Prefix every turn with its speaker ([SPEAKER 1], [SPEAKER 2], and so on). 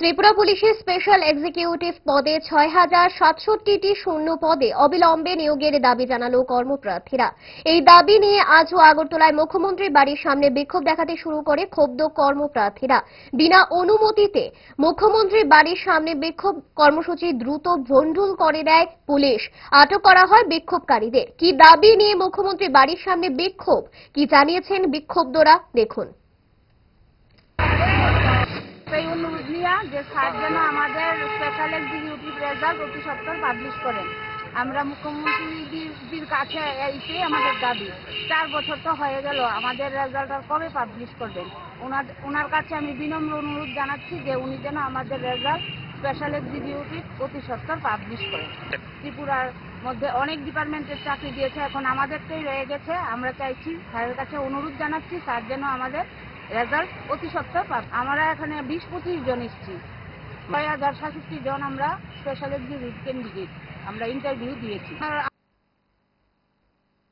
[SPEAKER 1] ত্রিপুরা পুলিশের special executive পদে ছয় হাজার সাতষট্টিটি শূন্য পদে অবিলম্বে নিয়োগের দাবি জানালো কর্মপ্রার্থীরা। এই দাবি নিয়ে আজও আগরতলায় মুখ্যমন্ত্রীর বাড়ির সামনে বিক্ষোভ দেখাতে শুরু করে ক্ষুব্ধ কর্মপ্রার্থীরা। বিনা অনুমতিতে মুখ্যমন্ত্রীর বাড়ির সামনে বিক্ষোভ কর্মসূচি দ্রুত ভণ্ডুল করে দেয় পুলিশ। আটক করা হয় বিক্ষোভকারীদের। কি দাবি নিয়ে মুখ্যমন্ত্রীর বাড়ির সামনে বিক্ষোভ? কি জানিয়েছেন বিক্ষুব্ধরা দেখুন।
[SPEAKER 2] অনুরোধ নিয়ে যে স্যার যেন আমাদের স্পেশাল এক্সিকিউটিভ রেজাল্ট অতি সত্তর পাবলিশ করেন। আমরা মুখ্যমন্ত্রীর কাছে এসে আমাদের দাবি। চার বছর তো হয়ে গেল, আমাদের রেজাল্ট আর কবে পাবলিশ করবেন? ওনার ওনার কাছে আমি বিনম্র অনুরোধ জানাচ্ছি যে উনি যেন আমাদের রেজাল্ট স্পেশাল এক্সিকিউটিভ অতি সত্তর পাবলিশ করেন। ত্রিপুরার মধ্যে অনেক ডিপার্টমেন্টের চাকরি দিয়েছে, এখন আমাদেরটাই রয়ে গেছে। আমরা চাইছি স্যারের কাছে অনুরোধ জানাচ্ছি, স্যার যেন আমাদের রেজাল্ট অতি সত্ত্বর পাব আমরা এখানে বিশ পঁচিশ জন এসেছি। ছয় হাজার সাতষট্টি জন আমরা স্পেশাল এক্সিকিউটিভ ক্যান্ডিডেট আমরা ইন্টারভিউ দিয়েছি।